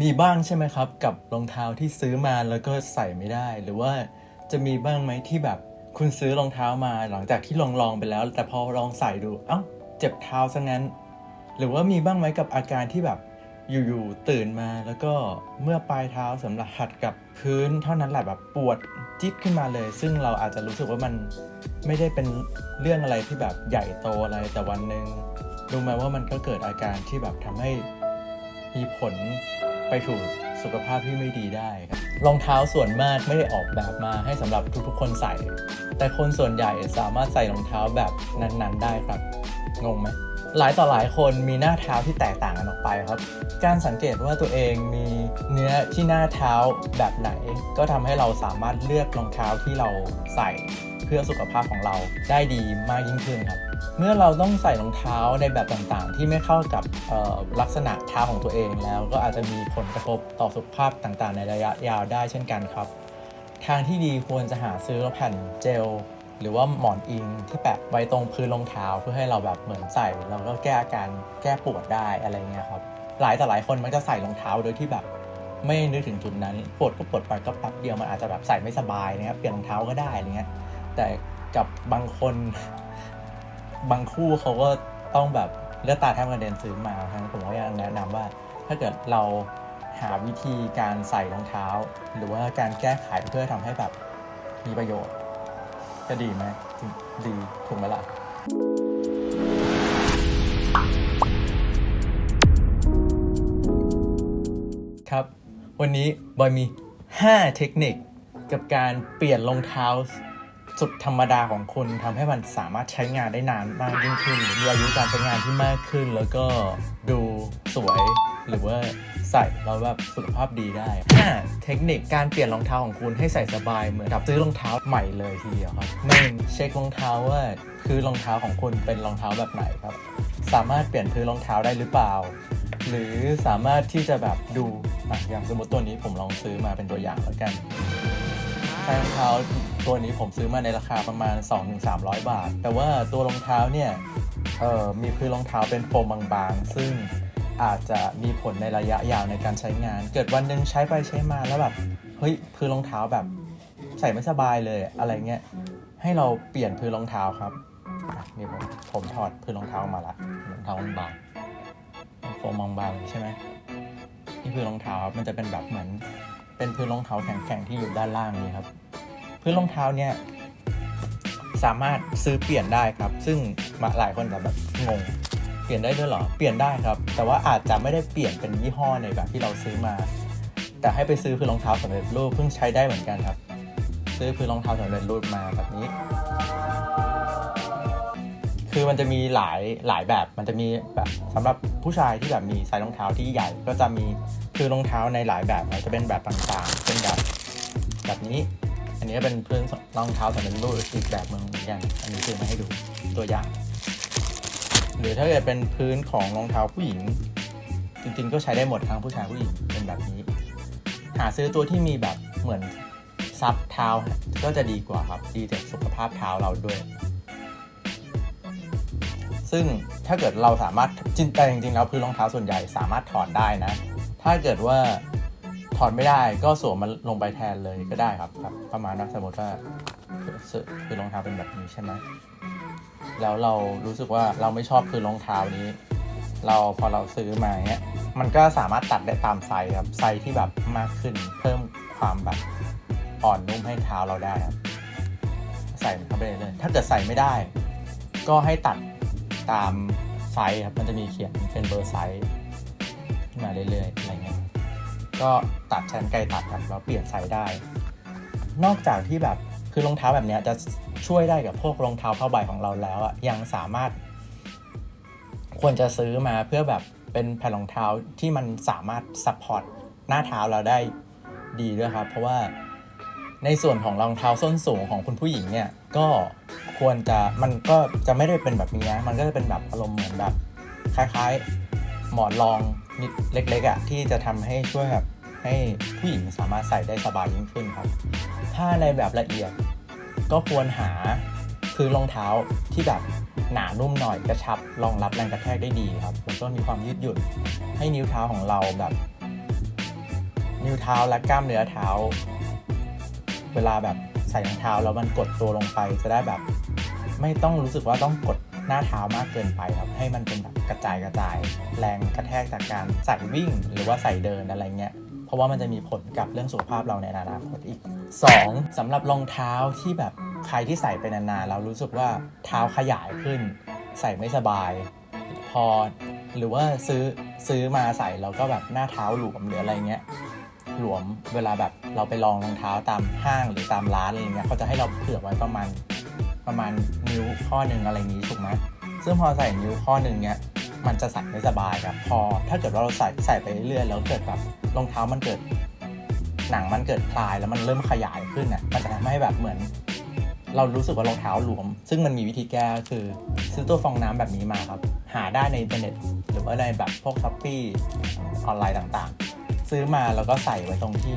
มีบ้างใช่ไหมครับ กับรองเท้าที่ซื้อมาแล้วก็ใส่ไม่ได้ หรือว่าจะมีบ้างไหมที่แบบคุณซื้อรองเท้ามาหลังจากที่ลองลองๆไปแล้ว แต่พอลองใส่ดูเอ้าเจ็บเท้าซะงั้น หรือว่ามีบ้างไหมกับอาการที่แบบอยู่ๆตื่นมาแล้วก็เมื่อปลายเท้าสำหรับหัดกับพื้นเท่านั้นแหละแบบปวดจี๊ดขึ้นมาเลย ซึ่งเราอาจจะรู้สึกว่ามันไม่ได้เป็นเรื่องอะไรที่แบบใหญ่โตอะไรแต่วันหนึ่งรู้ไหมว่ามันก็เกิดอาการที่แบบทำให้มีผล ไปถูกสุขภาพที่ไม่ดีได้ครับรองเท้าส่วนมากไม่ได้ออกแบบมาให้สำหรับทุกๆ คนใส่ แต่คนส่วนใหญ่สามารถใส่รองเท้าแบบนั้นๆ ได้ครับงงไหมหลายต่อหลายคนมีหน้าเท้าที่แตกต่างกันออกไปครับ การสังเกตว่าตัวเองมีเนื้อที่หน้าเท้าแบบไหน ก็ทำให้เราสามารถเลือกรองเท้าที่เราใส่เพื่อสุขภาพของเราได้ดีมากยิ่งขึ้นครับ เมื่อเราต้องใส่รองเท้าในแบบต่างๆ ที่ไม่เข้ากับลักษณะเท้าของตัวเองแล้วก็อาจจะมีผลกระทบต่อสุขภาพต่างๆ ในระยะยาวได้เช่นกันครับ ทางที่ดีควรจะหาซื้อแผ่นเจล หรือว่าหมอนอิงที่แปะไว้ตรงพื้นรองเท้าเพื่อให้เราแบบเหมือนใส่แล้วก็แก้อาการแก้ปวดได้อะไรเงี้ยครับหลายแต่หลายคนมักจะใส่รองเท้าโดยที่แบบไม่นึกถึงจุดนั้นปวดก็ปวดไปก็แป๊บเดียวมันอาจจะแบบใส่ไม่สบายนะครับเปลี่ยนรองเท้าก็ได้อะไรเงี้ยแต่กับบางคน บางคู่เขาก็ต้องแบบเลือดตาแทบกระเด็นซื้อมาครับผมก็ยังแนะนำว่า ถ้าเกิดเราหาวิธีการใส่รองเท้า หรือว่าการแก้ไขเพื่อทำให้แบบมีประโยชน์ จะดีไหมดีถูกไหมล่ะครับ วันนี้บอยมี 5 เทคนิคกับการเปลี่ยนรองเท้า สุดธรรมดาของคุณทำให้มันสามารถใช้งานได้นานมากยิ่งขึ้นมีอายุการใช้งานที่มากขึ้น แล้วก็ดูสวยหรือว่าใส่แล้วแบบสุขภาพดีได้ 5. เทคนิคการเปลี่ยนรองเท้าของคุณให้ใส่สบายเหมือนกับซื้อรองเท้าใหม่เลยทีเดียวครับหนึ่งเช็ครองเท้าว่าคือรองเท้าของคุณเป็นรองเท้าแบบไหนครับ สามารถเปลี่ยนพื้นรองเท้าได้หรือเปล่า หรือสามารถที่จะแบบดูอย่างสมมติตัวนี้ผมลองซื้อมาเป็นตัวอย่างแล้วกันใส่รองเท้า ตัวนี้ผมซื้อมาในราคาประมาณ 2-300 บาท แต่ว่าตัวรองเท้าเนี่ยเอ่อมีพื้นรองเท้าเป็นโฟมบางๆ ซึ่งอาจจะมีผลในระยะยาวในการใช้งาน เกิดวันหนึ่งใช้ไปใช้มาแล้วแบบเฮ้ยพื้นรองเท้าแบบใส่ไม่สบายเลยอะไรเงี้ยให้เราเปลี่ยนพื้นรองเท้าครับนี่ผมผมถอดพื้นรองเท้าออกมาละรองเท้าบางโฟมบางๆใช่ไหมนี่คือรองเท้ามันจะเป็นแบบเหมือน เป็นพื้นรองเท้าแข็งๆที่อยู่ด้านล่างนี้ครับ พื้นรองเท้าเนี่ยสามารถซื้อเปลี่ยนได้ครับ ซึ่งมาหลายคนจะแบบงง เปลี่ยนได้ด้วยหรอ เปลี่ยนได้ครับ แต่ว่าอาจจะไม่ได้เปลี่ยนเป็นยี่ห้อในแบบที่เราซื้อมา แต่ให้ไปซื้อพื้นรองเท้าสำเร็จรูปเพิ่งใช้ได้เหมือนกันครับ ซื้อพื้นรองเท้าสำเร็จรูปมาแบบนี้ คือมันจะมีหลายหลายแบบ มันจะมีแบบสำหรับผู้ชายที่แบบมีไซส์รองเท้าที่ใหญ่ ก็จะมีคือรองเท้าในหลายแบบนจะเป็นแบบต่างๆเป็นแบบแบบนี้ อันนี้ก็เป็นพื้นรองเท้าสำเร็จรูปอีกแบบหนึงเหมือนกัน อันนี้ซื้อมาให้ดูตัวอย่าง หรือถ้าเกิดเป็นพื้นของรองเท้าผู้หญิง จริงๆก็ใช้ได้หมดทั้งผู้ชายผู้หญิงเป็นแบบนี้ หาซื้อตัวที่มีแบบเหมือนซับเท้าก็จะดีกว่าครับดีต่อสุขภาพเท้าเราด้วย ซึ่งถ้าเกิดเราสามารถจริงแต่จริงๆแล้วพื้นรองเท้าส่วนใหญ่สามารถถอดได้นะ ถ้าเกิดว่า อดไม่ได้ก็สวมมันลงไปแทนเลยก็ได้ครับครับประมาณว่าสมมติว่าคือรองเท้าเป็นแบบนี้ใช่ไหมแล้วเรารู้สึกว่าเราไม่ชอบคือรองเท้านี้ เราพอเราซื้อมาเนี้ยมันก็สามารถตัดได้ตามไซส์ครับไซส์ที่แบบมากขึ้น เพิ่มความแบบอ่อนนุ่มให้เท้าเราได้ครับใส่เข้าไปเลยถ้าเกิดใส่ไม่ได้ ก็ให้ตัดตามไซส์ครับมันจะมีเขียนเป็นเบอร์ไซส์มาเรื่อยๆอะไรเงี้ย ก็ตัดชั้นไกลตัดครับแล้วเปลี่ยนไซส์ได้ นอกจากที่แบบคือรองเท้าแบบนี้จะช่วยได้กับพวกรองเท้าผ้าใบของเราแล้วอะยังสามารถ ควรจะซื้อมาเพื่อแบบเป็นแผ่นรองเท้าที่มันสามารถซัพพอร์ตหน้าเท้าเราได้ดีด้วยครับ เพราะว่าในส่วนของรองเท้าส้นสูงของคุณผู้หญิงเนี่ยก็ควรจะมันก็จะไม่ได้เป็นแบบนี้มันก็จะเป็นแบบอารมณ์เหมือนแบบคล้าย ๆ หมอนรองนิดเล็กๆอะ่ะที่จะทำให้ช่วยแบบ ให้ผู้หญิงสามารถใส่ได้สบายยิ่งขึ้นครับ ถ้าในแบบละเอียดก็ควรหาพื้นรองเท้าที่แบบหนานุ่มหน่อยกระชับรองรับแรงกระแทกได้ดีครับแล้วก็มีความยืดหยุ่นให้นิ้วเท้าของเราแบบ นิ้วเท้าและกล้ามเนื้อเท้า เวลาแบบใส่รองเท้าแล้วมันกดตัวลงไปจะได้แบบ ไม่ต้องรู้สึกว่าต้องกดหน้าเท้ามากเกินไปครับ ให้มันเป็นแบบกระจายกระจาย แรงกระแทกจากการใส่วิ่ง หรือว่าใส่เดินอะไรเงี้ย ราะว่ามันจะมีผลกับเรื่องสุขภาพเราในอนาคตอีก 2. สำหรับรองเท้าที่แบบใครที่ใส่ไปนานๆเรารู้สึกว่าเท้าขยายขึ้น ใส่ไม่สบาย พอหรือว่าซื้อซื้อมาใส่แล้วก็แบบหน้าเท้าหลวมหรืออะไรเงี้ยหลวมเวลาแบบเราไปลองรองเท้าตามห้างหรือตามร้านอะไรเงี้ยเขาจะให้เราเผื่อไว้ประมาณประมาณนิ้วข้อหนึ่งอะไรอย่างนี้ถูกไหมซึ่งพอใส่นิ้วข้อหนึ่งเนี้ย มันจะใส่ไม่สบายครับพอถ้าเกิดว่าเราใส่ใส่ไปเรื่อยๆแล้วเกิดแบบรองเท้ามันเกิด หนังมันเกิดคลายแล้วมันเริ่มขยายขึ้นอะมันจะทำให้แบบเหมือน เรารู้สึกว่ารองเท้าหลวม ซึ่งมันมีวิธีแก้คือซื้อตัวฟองน้ำแบบนี้มาครับ หาได้ในอินเทอร์เน็ตหรือว่าในแบบพวกช้อปปี้ออนไลน์ต่างๆ ซื้อมาแล้วก็ใส่ไว้ตรงที่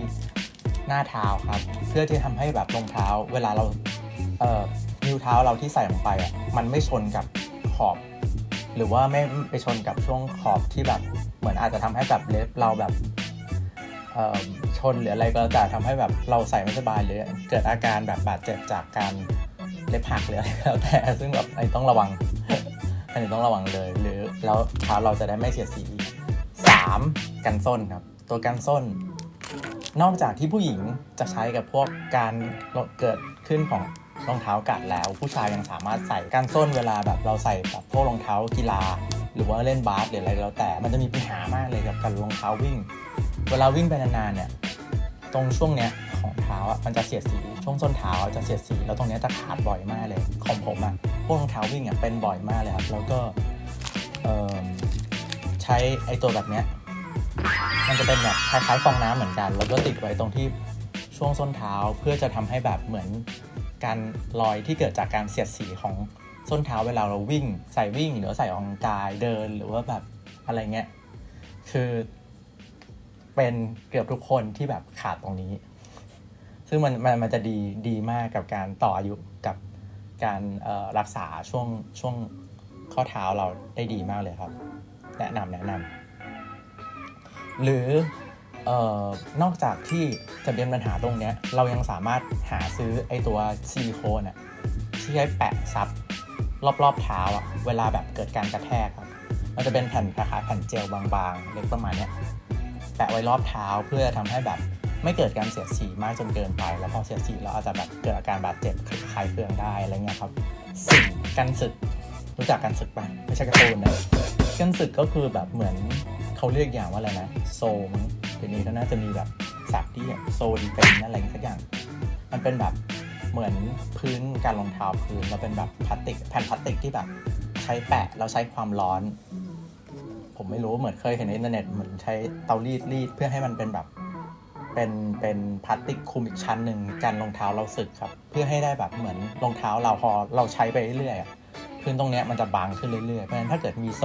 หน้าเท้าครับ เพื่อที่ทำให้แบบรองเท้า เวลาเราเอ่อนิ้วเท้าเราที่ใส่ลงไปอะมันไม่ชนกับขอบ หรือว่าไม่ไปชนกับช่วงขอบที่แบบเหมือนอาจจะทำให้แบบเล็บเราแบบเอ่อชนหรืออะไรก็แล้วแต่ทำให้แบบเราใส่ไม่สบายหรือเกิดอาการแบบบาดเจ็บจากการเล็บหักหรืออะไรก็แล้วแต่ซึ่งแบบอันนี้ต้องระวังอันนี้ต้องระวังเลย หรือแล้วเท้าเราจะได้ไม่เสียสี 3. กันส้นครับ ตัวกันส้น นอกจากที่ผู้หญิงจะใช้กับพวกการเกิดขึ้นของ รองเท้ากัดแล้ว ผู้ชายยังสามารถใส่กันส้นเวลาแบบเราใส่แบบพวกรองเท้ากีฬา หรือว่าเล่นบาสหรืออะไรแล้วแต่มันจะมีปัญหามากเลยกับการรองเท้าวิ่ง เวลาวิ่งไปนานๆเนี่ยตรงช่วงเนี้ยของเท้าอะมันจะเสียดสีช่วงส้นเท้าจะเสียดสีแล้วตรงเนี้ยจะขาดบ่อยมากเลยของผมอะพวกรองเท้าวิ่งอะเป็นบ่อยมากเลยครับแล้วก็ใช้ไอ้ตัวแบบเนี้ยมันจะเป็นแบบคล้ายๆฟองน้ำเหมือนกัน แล้วก็ติดไว้ตรงที่ช่วงส้นเท้าเพื่อจะทำให้แบบเหมือน การรอยที่เกิดจากการเสียดสีของส้นเท้าเวลาเราวิ่ง ใส่วิ่งหรือใส่ออกกำลังกายเดินหรือว่าแบบอะไรเงี้ยคือเป็นเกือบทุกคนที่แบบขาดตรงนี้ ซึ่งมันมันมันจะดีดีมากกับการต่ออายุกับการรักษาช่วงช่วงข้อเท้าเราได้ดีมากเลยครับ แนะนำแนะนำหรือ ออนอกจากที่จะเป็นปัญหาตรงเนี้ยเรายังสามารถหาซื้อไอตัวซิลิโคนอะที่ใช้แปะซับรอบๆเท้าอะเวลาแบบเกิดการกระแทกครับมันจะเป็นแผ่นคล้ายแผ่นเจลบางๆ เล็กประมาณเนี้ยแปะไว้รอบเท้าเพื่อทำให้แบบไม่เกิดการเสียดสีมากจนเกินไป แล้วพอเสียดสีเราอาจจะแบบเกิดอาการบาดเจ็บคลายเครื่องได้อะไรเงี้ยครับสิ่งกันศึกรู้จักกันศึกปะไม่ใช่การ์ตูนนะกันศึกก็คือแบบเหมือนเขาเรียกอย่างว่าอะไรนะโซม เดี๋ยวนี้ก็น่าจะมีแบบศัพท์ที่แบบโซดีเป็นอะไรสักอย่าง มันเป็นแบบเหมือนพื้นการรองเท้าพื้นแล้วเป็นแบบพลาสติกแผ่นพลาสติกที่แบบใช้แปะแล้วใช้ความร้อน ผมไม่รู้เหมือนเคยเห็นในอินเทอร์เน็ตเหมือนใช้เตารีดรีดเพื่อให้มันเป็นแบบเป็นเป็นพลาสติกคลุมอีกชั้นหนึ่งกันรองเท้าเราสึกครับ เพื่อให้ได้แบบเหมือนรองเท้าเราพอเราใช้ไปเรื่อยๆพื้นตรงเนี้ยมันจะบางขึ้นเรื่อยๆเพราะฉะนั้นถ้าเกิดมีโซ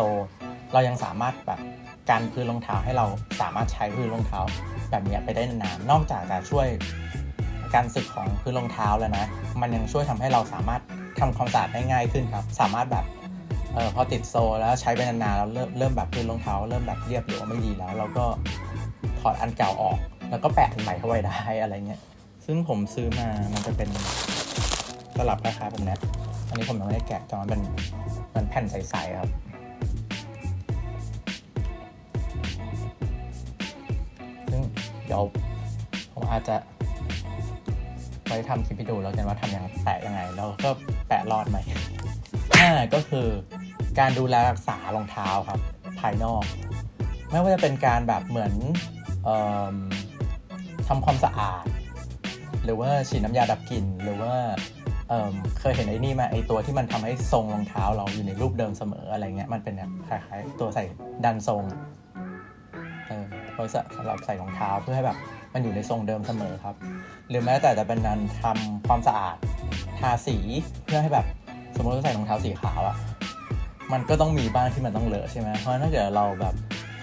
เรายังสามารถแบบ การพื้นรองเท้าให้เราสามารถใช้พื้นรองเท้า แบบนี้ไปได้นานๆนอกจากจะช่วยการสึกของพื้นรองเท้าแล้วนะ มันยังช่วยทำให้เราสามารถทำความสะอาดได้ง่ายขึ้นครับ สามารถแบบเออพอติดโซแล้วใช้ไปนานๆแล้วเริ่มเริ่มแบบพื้นรองเท้า เริ่มแบบเรียบหรือว่าไม่ดีแล้ว เราก็ถอดอันเก่าออก แล้วก็แปะอันใหม่เข้าไว้ได้อะไรเงี้ยซึ่งผมซื้อมามันจะเป็นสลับคล้ายๆแบบเนี้ยอันนี้ผมยังไม่ได้แกะแต่มันเป็นมันแผ่นใสๆครับ ดี๋ยวผมอาจจะไว้ทำคลิปให้ดูแล้วกันว่าทำยังไงแปะยังไง แล้วก็แปะรอดไหมห้าก็คือการดูแลรักษารองเท้าครับ ภายนอก ไม่ว่าจะเป็นการแบบเหมือนเอทำความสะอาด หรือว่าฉีดน้ำยาดับกลิ่นหรือว่าเเคยเห็นไอ้นี่มาไอ้ตัวที่มันทำให้ทรงรองเท้าเราอยู่ในรูปเดิมเสมออะไรเงี้ยมันเป็นแบบคล้ายๆตัวใส่ดันทรง ไว้สำหรับใส่รองเท้าเพื่อให้แบบมันอยู่ในทรงเดิมเสมอครับ หรือแม้แต่จะเป็นการทำความสะอาดทาสีเพื่อให้แบบสมมติเราใส่รองเท้าสีขาวอะมันก็ต้องมีบ้างที่มันต้องเลอะใช่ไหมเพราะถ้าเกิดเราแบบ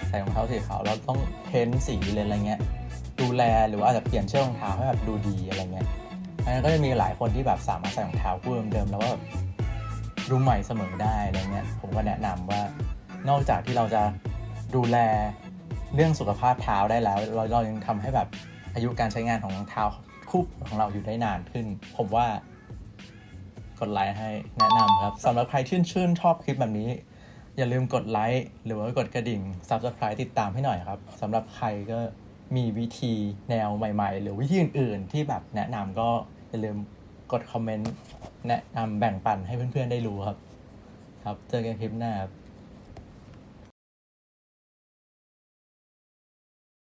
ใส่รองเท้าสีขาวเราต้องเพ้นสีเลยอะไรเงี้ยดูแลหรือว่าอาจจะเปลี่ยนเชือกรองเท้าให้แบบดูดีอะไรเงี้ยอันนั้นก็จะมีหลายคนที่แบบสามารถใส่รองเท้าคู่เดิมๆแล้วก็แบบดูใหม่เสมอได้อะไรเงี้ยผมก็แนะนำว่านอกจากที่เราจะดูแล เรื่องสุขภาพเท้าได้แล้ว เราเรายังทำให้แบบอายุการใช้งานของรองเท้าคู่ของเราอยู่ได้นานขึ้น ผมว่ากดไลค์ให้แนะนำครับสำหรับใครที่ชื่นชอบคลิปแบบนี้ อย่าลืมกดไลค์หรือว่ากดกระดิ่ง Subscribe ติดตามให้หน่อยครับสำหรับใครก็มีวิธีแนวใหม่ ๆ หรือวิธีอื่น ๆ ที่แบบแนะนำก็อย่าลืมกดคอมเมนต์แนะนำแบ่งปันให้เพื่อน ๆ ได้รู้ครับ ครับ เจอกันคลิปหน้าครับ